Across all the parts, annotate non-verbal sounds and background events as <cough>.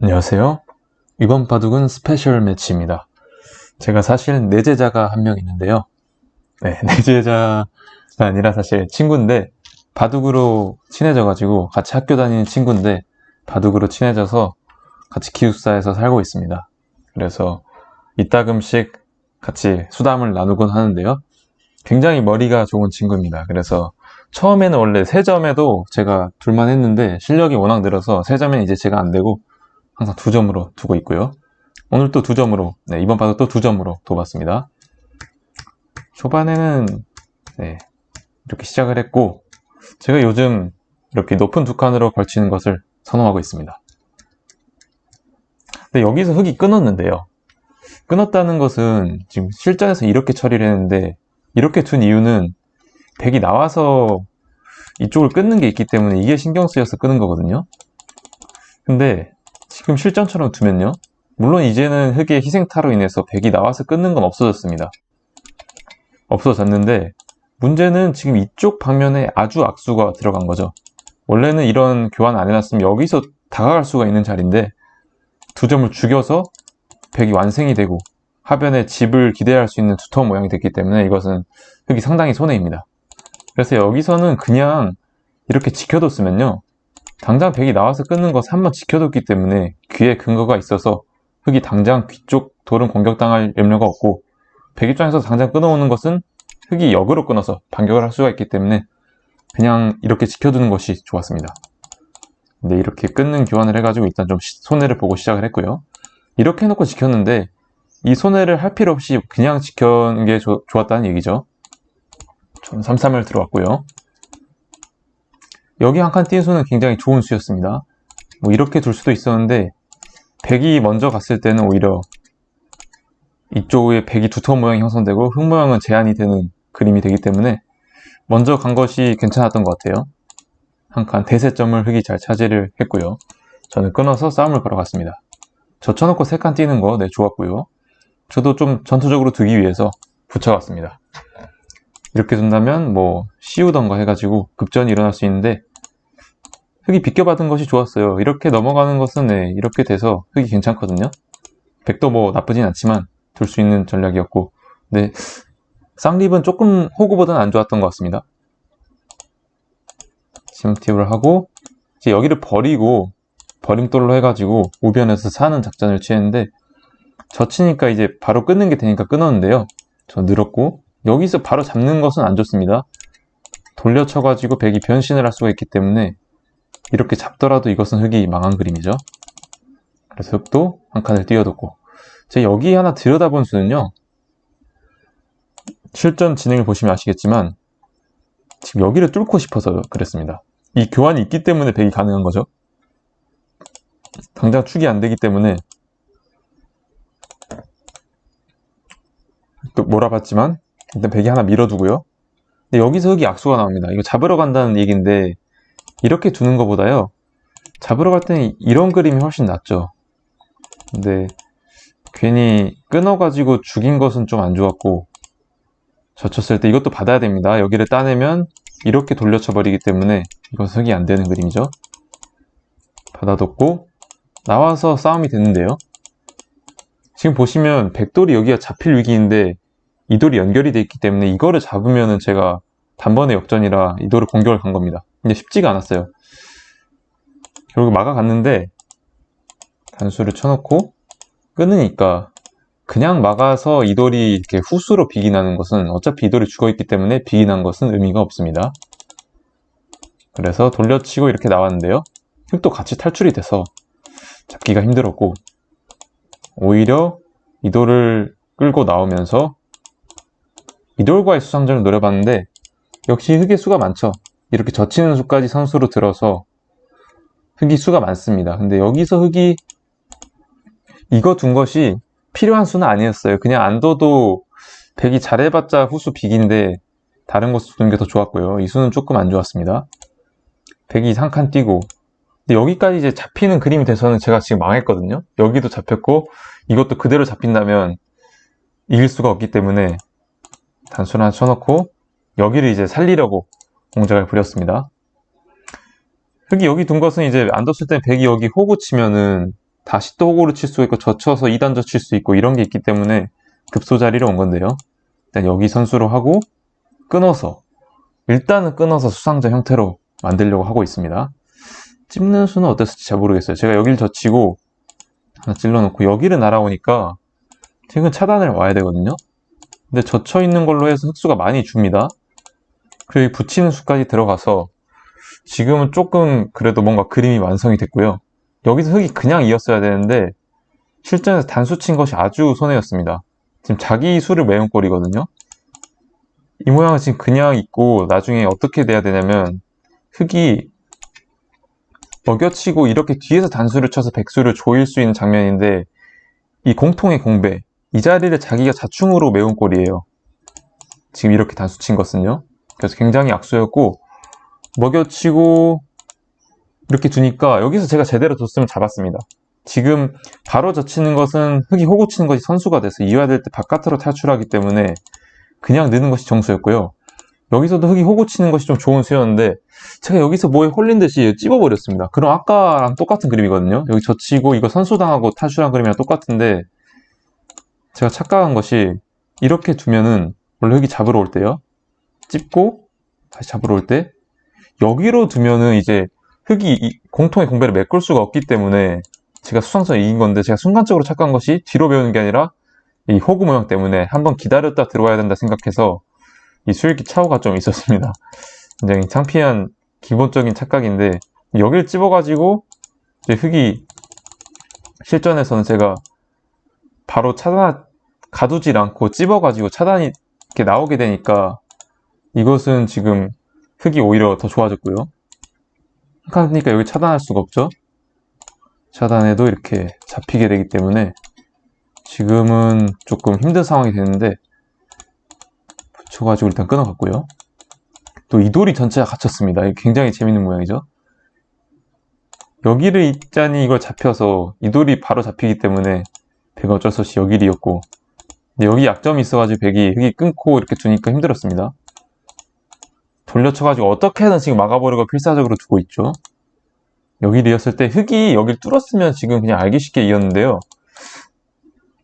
안녕하세요. 이번 바둑은 스페셜 매치입니다. 제가 사실 내 제자가 한 명 있는데요. 네, <laughs> 내 제자가 아니라 사실 친구인데 바둑으로 친해져가지고 같이 학교 다니는 친구인데 바둑으로 친해져서 같이 기숙사에서 살고 있습니다. 그래서 이따금씩 같이 수담을 나누곤 하는데요. 굉장히 머리가 좋은 친구입니다. 그래서 처음에는 원래 세점에도 제가 둘만 했는데 실력이 워낙 늘어서 세점엔 이제 제가 안 되고 항상 두 점으로 두고 있고요. 오늘 또 두 점으로, 네, 이번 파도 또 두 점으로 둬봤습니다. 초반에는, 네, 이렇게 시작을 했고, 제가 요즘 이렇게 높은 두 칸으로 걸치는 것을 선호하고 있습니다. 근데 여기서 흙이 끊었는데요. 끊었다는 것은 지금 실전에서 이렇게 처리를 했는데, 이렇게 둔 이유는 백이 나와서 이쪽을 끊는 게 있기 때문에 이게 신경 쓰여서 끄는 거거든요. 근데 지금 실전처럼 두면요. 물론 이제는 흙의 희생타로 인해서 백이 나와서 끊는 건 없어졌습니다. 없어졌는데 문제는 지금 이쪽 방면에 아주 악수가 들어간 거죠. 원래는 이런 교환 안 해놨으면 여기서 다가갈 수가 있는 자리인데 두 점을 죽여서 백이 완성이 되고 하변에 집을 기대할 수 있는 두터운 모양이 됐기 때문에 이것은 흙이 상당히 손해입니다. 그래서 여기서는 그냥 이렇게 지켜뒀으면요. 당장 백이 나와서 끊는 것을 한번 지켜뒀기 때문에 귀에 근거가 있어서 흙이 당장 귀 쪽 돌은 공격당할 염려가 없고 백 입장에서 당장 끊어오는 것은 흙이 역으로 끊어서 반격을 할 수가 있기 때문에 그냥 이렇게 지켜두는 것이 좋았습니다. 근데 이렇게 끊는 교환을 해가지고 일단 좀 시- 손해를 보고 시작을 했고요. 이렇게 해놓고 지켰는데 이 손해를 할 필요 없이 그냥 지켜는 게 좋- 좋았다는 얘기죠. 저는 3-3을 들어왔고요. 여기 한칸뛴 수는 굉장히 좋은 수였습니다. 뭐 이렇게 둘 수도 있었는데 백이 먼저 갔을 때는 오히려 이쪽에 백이 두터운 모양이 형성되고 흙 모양은 제한이 되는 그림이 되기 때문에 먼저 간 것이 괜찮았던 것 같아요. 한 칸 대세점을 흙이 잘 차지를 했고요. 저는 끊어서 싸움을 걸어갔습니다. 젖혀놓고 세 칸 뛰는 거 네, 좋았고요. 저도 좀 전투적으로 두기 위해서 붙여갔습니다. 이렇게 둔다면 뭐 씌우던가 해가지고 급전이 일어날 수 있는데 흙이 비껴받은 것이 좋았어요. 이렇게 넘어가는 것은 네, 이렇게 돼서 흙이 괜찮거든요. 백도 뭐 나쁘진 않지만 둘 수 있는 전략이었고 네, 쌍립은 조금 호구보다는 안 좋았던 것 같습니다. 심팁을 하고 이제 여기를 버리고 버림돌로 해가지고 우변에서 사는 작전을 취했는데 젖히니까 이제 바로 끊는 게 되니까 끊었는데요. 저 늘었고 여기서 바로 잡는 것은 안 좋습니다. 돌려쳐가지고 백이 변신을 할 수가 있기 때문에 이렇게 잡더라도 이것은 흙이 망한 그림이죠. 그래서 흙도 한 칸을 띄워뒀고 제가 여기 하나 들여다본 수는요. 실전 진행을 보시면 아시겠지만 지금 여기를 뚫고 싶어서 그랬습니다. 이 교환이 있기 때문에 백이 가능한 거죠. 당장 축이 안 되기 때문에 또 몰아봤지만 일단 백이 하나 밀어두고요. 근데 여기서 흙이 악수가 나옵니다. 이거 잡으러 간다는 얘기인데 이렇게 두는 것보다요. 잡으러 갈 때는 이런 그림이 훨씬 낫죠. 근데 괜히 끊어가지고 죽인 것은 좀 안 좋았고 젖혔을 때 이것도 받아야 됩니다. 여기를 따내면 이렇게 돌려쳐 버리기 때문에 이것은 흙이 안 되는 그림이죠. 받아뒀고 나와서 싸움이 됐는데요. 지금 보시면 백돌이 여기가 잡힐 위기인데 이 돌이 연결이 돼 있기 때문에 이거를 잡으면은 제가 단번에 역전이라 이 돌을 공격을 간 겁니다. 근데 쉽지가 않았어요. 결국 막아갔는데 단수를 쳐놓고 끊으니까 그냥 막아서 이 돌이 이렇게 후수로 비기나는 것은 어차피 이 돌이 죽어있기 때문에 비기난 것은 의미가 없습니다. 그래서 돌려치고 이렇게 나왔는데요. 흙도 같이 탈출이 돼서 잡기가 힘들었고 오히려 이 돌을 끌고 나오면서 이 돌과의 수상전을 노려봤는데 역시 흙의 수가 많죠. 이렇게 젖히는 수까지 선수로 들어서 흙이 수가 많습니다. 근데 여기서 흙이 이거 둔 것이 필요한 수는 아니었어요. 그냥 안 둬도 백이 잘해봤자 후수 비기인데 다른 곳 두는 게 더 좋았고요. 이 수는 조금 안 좋았습니다. 백이 한칸 뛰고 근데 여기까지 이제 잡히는 그림이 돼서는 제가 지금 망했거든요. 여기도 잡혔고 이것도 그대로 잡힌다면 이길 수가 없기 때문에 하나 쳐놓고 여기를 이제 살리려고 공작을 부렸습니다. 흙이 여기 둔 것은 이제 안 뒀을 때 백이 여기 호구 치면은 다시 또 호구를 칠 수 있고 젖혀서 2단저 칠수 있고 이런 게 있기 때문에 급소 자리로 온 건데요. 일단 여기 선수로 하고 끊어서 일단은 끊어서 수상자 형태로 만들려고 하고 있습니다. 찝는 수는 어땠을지 잘 모르겠어요. 제가 여기를 젖히고 하나 찔러놓고 여기를 날아오니까 지금 차단을 와야 되거든요. 근데 젖혀 있는 걸로 해서 흑수가 많이 줍니다. 그리고 붙이는 수까지 들어가서 지금은 조금 그래도 뭔가 그림이 완성이 됐고요. 여기서 흑이 그냥 이었어야 되는데 실전에서 단수 친 것이 아주 손해였습니다. 지금 자기 수를 메운 꼴이거든요. 이 모양은 지금 그냥 있고 나중에 어떻게 돼야 되냐면 흑이 먹여치고 이렇게 뒤에서 단수를 쳐서 백수를 조일 수 있는 장면인데 이 공통의 공배 이 자리를 자기가 자충으로 메운 꼴이에요. 지금 이렇게 단수 친 것은요. 그래서 굉장히 악수였고 먹여치고 이렇게 두니까 여기서 제가 제대로 뒀으면 잡았습니다. 지금 바로 젖히는 것은 흙이 호구 치는 것이 선수가 돼서 이어야 될때 바깥으로 탈출하기 때문에 그냥 느는 것이 정수였고요. 여기서도 흙이 호구 치는 것이 좀 좋은 수였는데 제가 여기서 뭐에 홀린 듯이 찝어버렸습니다. 그럼 아까랑 똑같은 그림이거든요. 여기 젖히고 이거 선수당하고 탈출한 그림이랑 똑같은데 제가 착각한 것이 이렇게 두면은 원래 흙이 잡으러 올 때요. 찝고 다시 잡으러 올 때 여기로 두면은 이제 흙이 이 공통의 공배를 메꿀 수가 없기 때문에 제가 수상선에 이긴 건데 제가 순간적으로 착각한 것이 뒤로 배우는 게 아니라 이 호구 모양 때문에 한번 기다렸다 들어와야 된다 생각해서 이 수익기 차후가 좀 있었습니다. <laughs> 굉장히 창피한 기본적인 착각인데 여기를 찝어가지고 이제 흙이 실전에서는 제가 바로 차단 가두질 않고 찝어가지고 차단이 이렇게 나오게 되니까 이것은 지금 흙이 오히려 더 좋아졌고요. 그러니까 여기 차단할 수가 없죠. 차단해도 이렇게 잡히게 되기 때문에 지금은 조금 힘든 상황이 되는데 붙여가지고 일단 끊어갔고요. 또 이 돌이 전체가 갇혔습니다. 굉장히 재밌는 모양이죠. 여기를 있자니 이걸 잡혀서 이 돌이 바로 잡히기 때문에 배가 어쩔 수 없이 여기를 이었고 여기 약점이 있어가지고 백이 흙이 끊고 이렇게 두니까 힘들었습니다. 돌려쳐가지고 어떻게든 지금 막아버리고 필사적으로 두고 있죠. 여기를 이었을 때 흙이 여기를 뚫었으면 지금 그냥 알기 쉽게 이었는데요.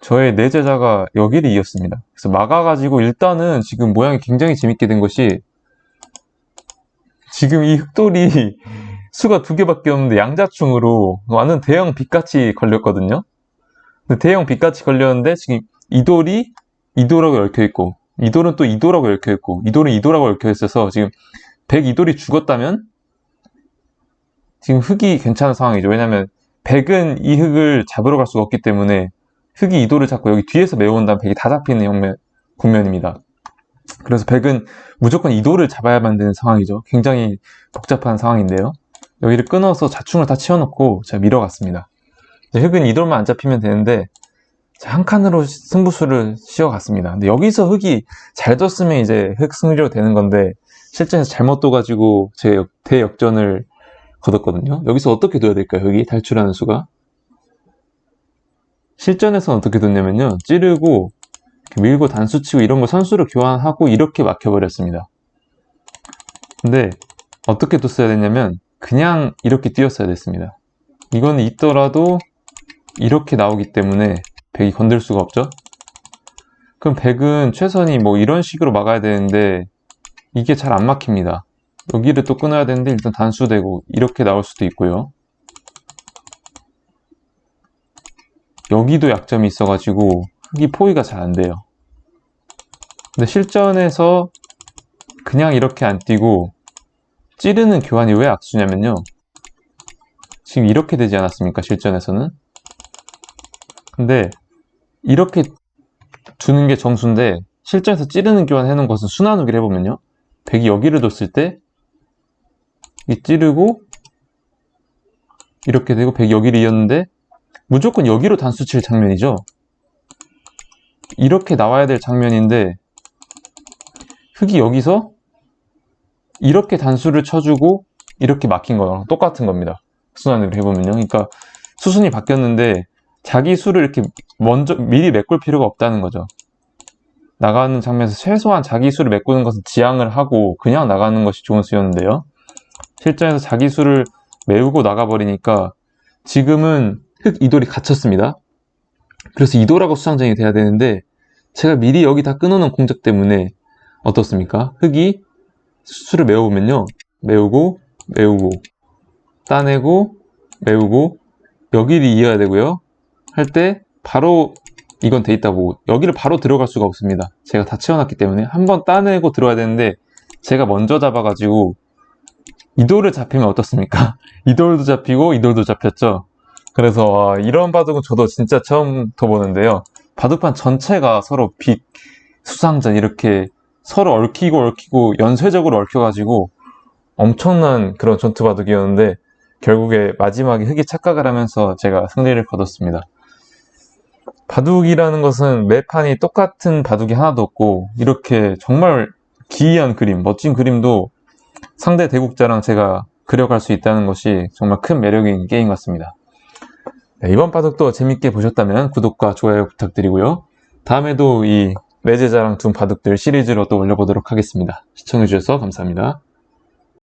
저의 내 제자가 여기를 이었습니다. 그래서 막아가지고 일단은 지금 모양이 굉장히 재밌게 된 것이 지금 이 흑돌이 <laughs> 수가 두 개밖에 없는데 양자충으로 완전 대형 빛같이 걸렸거든요. 근데 대형 빛같이 걸렸는데 지금 이 돌이 이 돌하고 얽혀 있고 이 돌은 또이 돌하고 얽혀 있고 이 돌하고 얽혀 있어서 지금 102돌이 죽었다면 지금 흙이 괜찮은 상황이죠. 왜냐면 백은 이 흙을 잡으러 갈 수가 없기 때문에 흙이 이 돌을 잡고 여기 뒤에서 메워온다면 백이 다 잡히는 형면, 국면입니다. 그래서 백은 무조건 이 돌을 잡아야만 되는 상황이죠. 굉장히 복잡한 상황인데요. 여기를 끊어서 자충을 다 치워놓고 제가 밀어갔습니다. 흙은 이 돌만 안 잡히면 되는데 한 칸으로 승부수를 씌워갔습니다. 근데 여기서 흙이 잘 뒀으면 이제 흙 승리로 되는 건데 실전에서 잘못 둬가지고 제 대역전을 거뒀거든요. 여기서 어떻게 둬야 될까요? 흙이 탈출하는 수가 실전에서는 어떻게 뒀냐면요. 찌르고 밀고 단수치고 이런 거 선수를 교환하고 이렇게 막혀버렸습니다. 근데 어떻게 뒀어야 됐냐면 그냥 이렇게 뛰었어야 됐습니다. 이거는 있더라도 이렇게 나오기 때문에 백이 건들 수가 없죠. 그럼 백은 최선이 뭐 이런 식으로 막아야 되는데 이게 잘 안 막힙니다. 여기를 또 끊어야 되는데 일단 단수되고 이렇게 나올 수도 있고요. 여기도 약점이 있어 가지고 흙이 포위가 잘 안 돼요. 근데 실전에서 그냥 이렇게 안 뛰고 찌르는 교환이 왜 악수냐면요. 지금 이렇게 되지 않았습니까? 실전에서는. 근데 이렇게 두는 게 정수인데 실전에서 찌르는 교환 해놓은 것은 순환우기를 해보면요. 백이 여기를 뒀을 때 이 찌르고 이렇게 되고 백이 여기를 이었는데 무조건 여기로 단수 칠 장면이죠. 이렇게 나와야 될 장면인데 흙이 여기서 이렇게 단수를 쳐주고 이렇게 막힌 거랑 똑같은 겁니다. 순환으로 해보면요. 그러니까 수순이 바뀌었는데 자기 수를 이렇게 먼저 미리 메꿀 필요가 없다는 거죠. 나가는 장면에서 최소한 자기 수를 메꾸는 것은 지향을 하고 그냥 나가는 것이 좋은 수였는데요. 실전에서 자기 수를 메우고 나가버리니까 지금은 흑 이돌이 갇혔습니다. 그래서 이돌하고 수상전이 돼야 되는데 제가 미리 여기 다 끊어놓은 공작 때문에 어떻습니까? 흑이 수를 메워보면요. 메우고 메우고 따내고 메우고 여기를 이어야 되고요. 할 때 바로 이건 돼 있다고 여기를 바로 들어갈 수가 없습니다. 제가 다 채워놨기 때문에 한번 따내고 들어야 되는데 제가 먼저 잡아가지고 이 돌을 잡히면 어떻습니까? <laughs> 이 돌도 잡히고 이 돌도 잡혔죠. 그래서 와, 이런 바둑은 저도 진짜 처음부터 보는데요. 바둑판 전체가 서로 빅, 수상전 이렇게 서로 얽히고 얽히고 연쇄적으로 얽혀가지고 엄청난 그런 전투 바둑이었는데 결국에 마지막에 흑이 착각을 하면서 제가 승리를 거뒀습니다. 바둑이라는 것은 매판이 똑같은 바둑이 하나도 없고 이렇게 정말 기이한 그림, 멋진 그림도 상대 대국자랑 제가 그려갈 수 있다는 것이 정말 큰 매력인 게임 같습니다. 네, 이번 바둑도 재밌게 보셨다면 구독과 좋아요 부탁드리고요. 다음에도 이 레제자랑 둔 바둑들 시리즈로 또 올려보도록 하겠습니다. 시청해주셔서 감사합니다.